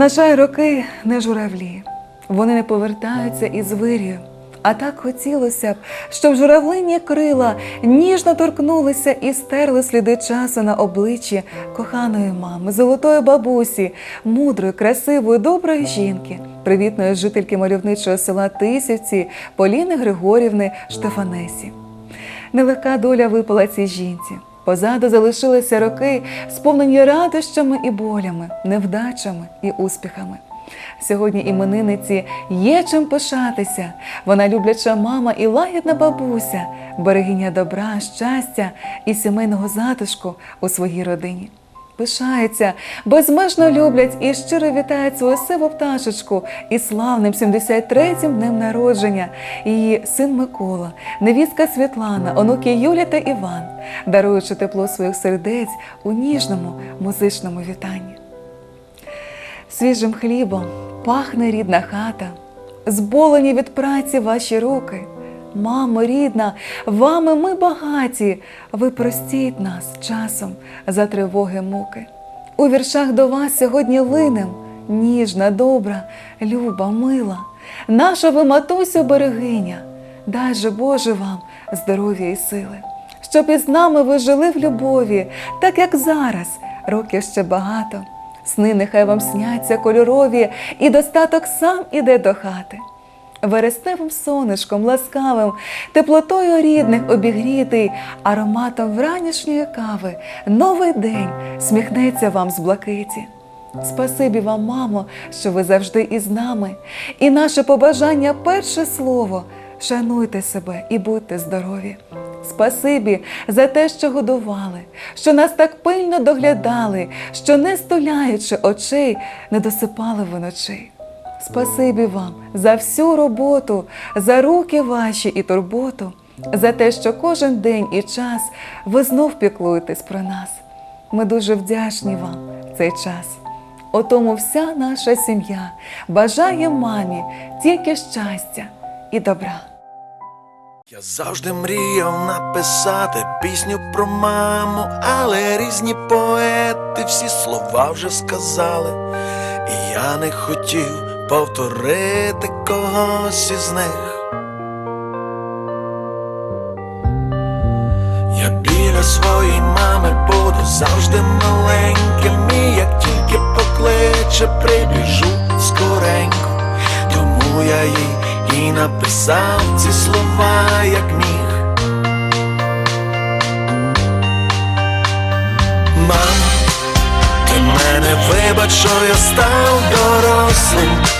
На роки не журавлі, вони не повертаються із вирію. А так хотілося б, щоб журавлині крила ніжно торкнулися і стерли сліди часу на обличчі коханої мами, золотої бабусі, мудрої, красивої, доброї жінки, привітної жительки мальовничого села Тисівці Поліни Григорівни Штефанесі. Нелегка доля випала цій жінці. Позаду залишилися роки, сповнені радощами і болями, невдачами і успіхами. Сьогодні іменинниці є чим пишатися. Вона любляча мама і лагідна бабуся, берегиня добра, щастя і сімейного затишку у своїй родині. Пишаються, безмежно люблять і щиро вітають свою сиву пташечку із славним 73-м днем народження, її син Микола, невістка Світлана, онуки Юля та Іван, даруючи тепло своїх сердець у ніжному музичному вітанні. Свіжим хлібом пахне рідна хата, зболені від праці ваші руки. Мамо рідна, вами ми багаті, ви простіть нас часом за тривоги муки. У віршах до вас сьогодні линем, ніжна, добра, люба, мила, наша ви матусю берегиня, дай же Боже вам здоров'я і сили, щоб із нами ви жили в любові, так як зараз, років ще багато. Сни нехай вам сняться кольорові, і достаток сам іде до хати. Вересневим сонечком ласкавим, теплотою рідних обігрітий, ароматом вранішньої кави, новий день сміхнеться вам з блакиті. Спасибі вам, мамо, що ви завжди із нами, і наше побажання перше слово шануйте себе і будьте здорові. Спасибі за те, що годували, що нас так пильно доглядали, що не стуляючи очей, не досипали ви ночей. Спасибі вам за всю роботу, за руки ваші і турботу, за те, що кожен день і час ви знов піклуєтесь про нас. Ми дуже вдячні вам цей час. Отому вся наша сім'я бажає мамі тільки щастя і добра. Я завжди мріяв написати пісню про маму, але різні поети всі слова вже сказали, і я не хотів повторити когось із них. Я біля своєї мами буду завжди маленьким, і як тільки покличе, прибіжу скоренько, тому я їй і написав ці слова, як міг. Мам, ти мене вибач, що я став дорослим,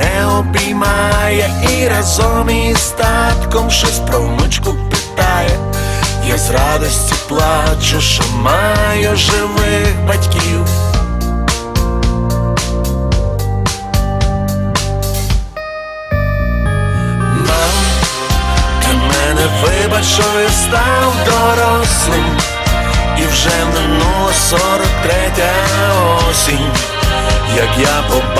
Мене обіймає і разом із татком щось про внучку питає, я з радості плачу, що маю живих батьків. Мам, мене вибач, що я став дорослим, і вже минула сорок третя осінь, як я побачив